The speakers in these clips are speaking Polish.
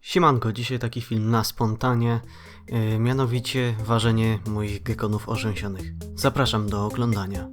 Siemanko, dzisiaj taki film na spontanie, yy, mianowicie ważenie moich gekonów orzęsionych. Zapraszam do oglądania.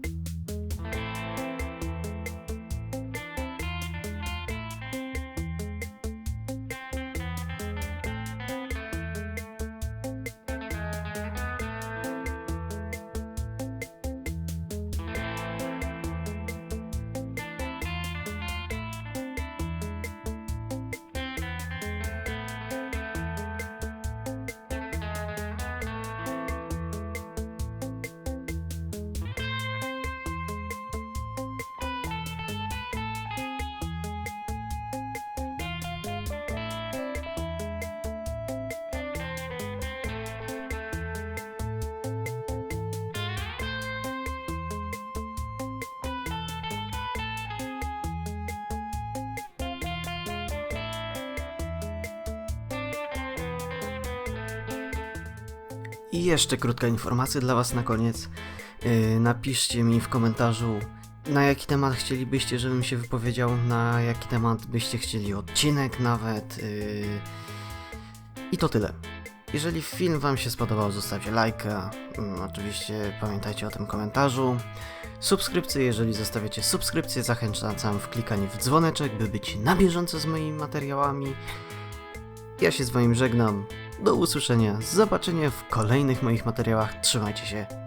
I jeszcze krótka informacja dla Was na koniec. Yy, napiszcie mi w komentarzu, na jaki temat chcielibyście, żebym się wypowiedział, na jaki temat byście chcieli odcinek nawet. Yy... I to tyle. Jeżeli film Wam się spodobał, zostawcie lajka. Mm, oczywiście pamiętajcie o tym komentarzu. Subskrypcję, jeżeli zostawiacie subskrypcję, zachęcam w klikanie w dzwoneczek, by być na bieżąco z moimi materiałami. Ja się z Wami żegnam. Do usłyszenia, zobaczenia w kolejnych moich materiałach. Trzymajcie się.